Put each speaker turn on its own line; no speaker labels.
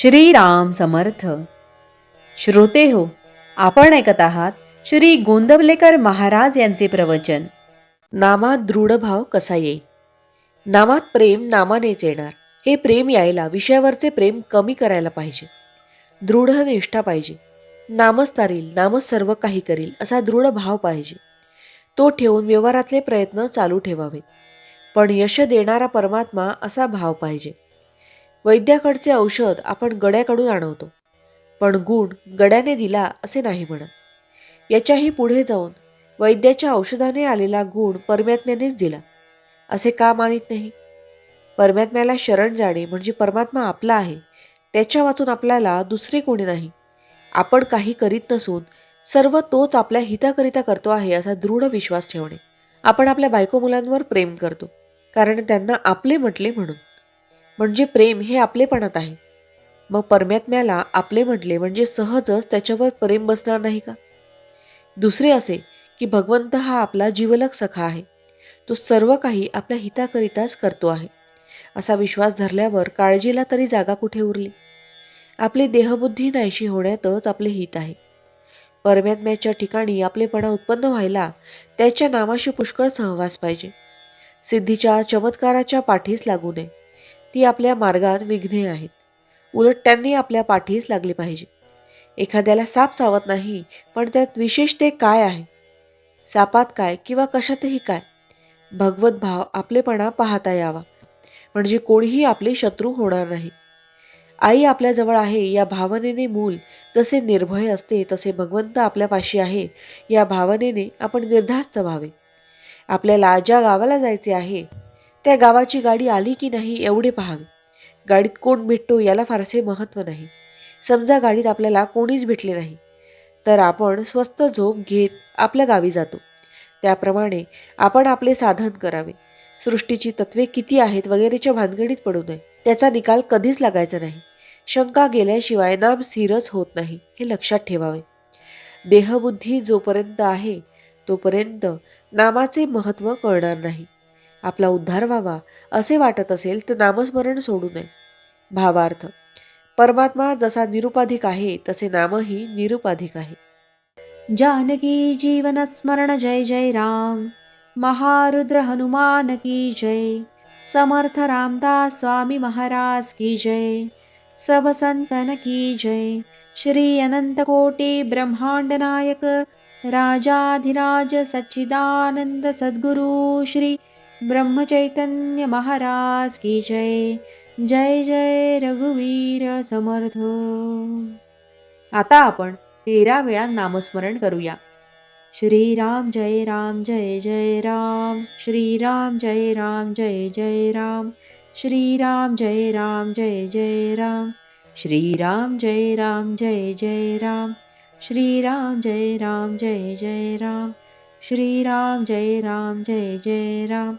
श्रीराम समर्थ. श्रोते हो आपण ऐकत आहात श्री गोंदवलेकर महाराज यांचे प्रवचन. नामात दृढ भाव कसा येईल? नामात प्रेम नामानेच येणार. हे प्रेम यायला विषयावरचे प्रेम कमी करायला पाहिजे. दृढ निष्ठा पाहिजे. नामच तारील नामच सर्व काही करील असा दृढ भाव पाहिजे. तो ठेवून व्यवहारातले प्रयत्न चालू ठेवावे पण यश देणारा परमात्मा असा भाव पाहिजे. वैद्याकडचे औषध आपण गड्याकडून आणवतो. पण गुण गड्याने दिला असे नाही म्हणत. याच्याही पुढे जाऊन वैद्याच्या औषधाने आलेला गुण परमात्म्यानेच दिला. असे का मानित नाही? परमात्म्याला शरण जाणे म्हणजे परमात्मा आपला आहे. त्याच्या वाचून आपल्याला दुसरे कोणी नाही. आपण काही करीत नसून सर्व तोच आपल्या हिताकरिता करतो आहे असा दृढ विश्वास ठेवणे. आपण आपल्या बायको मुलांवर प्रेम करतो. कारण त्यांना आपले म्हटले म्हणून. म्हणजे प्रेम हे आपलेपणात आहे. मग परमात्म्याला आपले म्हटले म्हणजे सहजच त्याच्यावर प्रेम बसणार नाही का? दुसरे असे की भगवंत हा आपला जीवलक सखा आहे. तो सर्व काही आपल्या हिताकरिताच करतो आहे. असा विश्वास धरल्यावर काळजीला तरी जागा कुठे उरली? आपली देहबुद्धी नाहीशी होण्यातच आपले हित आहे. परमात्म्याच्या ठिकाणी आपलेपणा उत्पन्न व्हायला त्याच्या नामाशी पुष्कळ सहवास पाहिजे. सिद्धीच्या चमत्काराच्या पाठीस लागू नये. ती आपल्या मार्गात विघ्ने आहेत. उलट त्यांनी आपल्या पाठीस लागले पाहिजे. एखाद्याला साप चावत नाही पण त्यात विशेष ते काय आहे? सापात काय किंवा कशातही काय? भगवत भाव आपलेपणा पाहता यावा. म्हणजे कोणीही आपले शत्रू होणार नाही. आई आपल्याजवळ आहे या भावनेने मूल जसे निर्भय असते तसे भगवंत आपल्यापाशी आहे या भावनेने आपण निर्धास्त व्हावे. आपल्याला ज्या गावाला जायचे आहे त्या गावाची गाडी आली की नाही एवढे पहावे. गाडीत कोण भेटतो याला फारसे महत्त्व नाही. समजा गाडीत आपल्याला कोणीच भेटले नाही तर आपण स्वस्त झोप घेत आपल्या गावी जातो. त्याप्रमाणे आपण आपले साधन करावे. सृष्टीची तत्वे किती आहेत वगैरेच्या भानगडीत पडू नये. त्याचा निकाल कधीच लागायचा नाही. शंका गेल्याशिवाय नाम स्थिरच होत नाही हे लक्षात ठेवावे. देहबुद्धी जोपर्यंत आहे तोपर्यंत नामाचे महत्त्व कळणार नाही. आपला उद्धार व्हावा असे वाटत असेल तर नामस्मरण सोडू नये. भावार्थ परमात्मा जसा निरुपाधिक आहे तसे नामही निरुपाधिक आहे.
जानकी जीवन स्मरण जय जय राम. महारुद्र हनुमान की जय. समर्थ रामदास स्वामी महाराज की जय. सब संतन की जय. श्री अनंत कोटी ब्रह्मांड नायक. राजाधिराज सच्चिदानंद सद्गुरु श्री ब्रह्मचैतन्य महाराज की जय। जय जय रघुवीर समर्थ।
आता आपण तेरा वेळा नामस्मरण करूया।
श्रीराम जय राम जय जय राम। श्रीराम जय राम जय जय राम। श्रीराम जय राम जय जय राम। श्रीराम जय राम जय जय राम। श्रीराम जय राम जय जय राम। श्रीराम जय राम जय जय राम।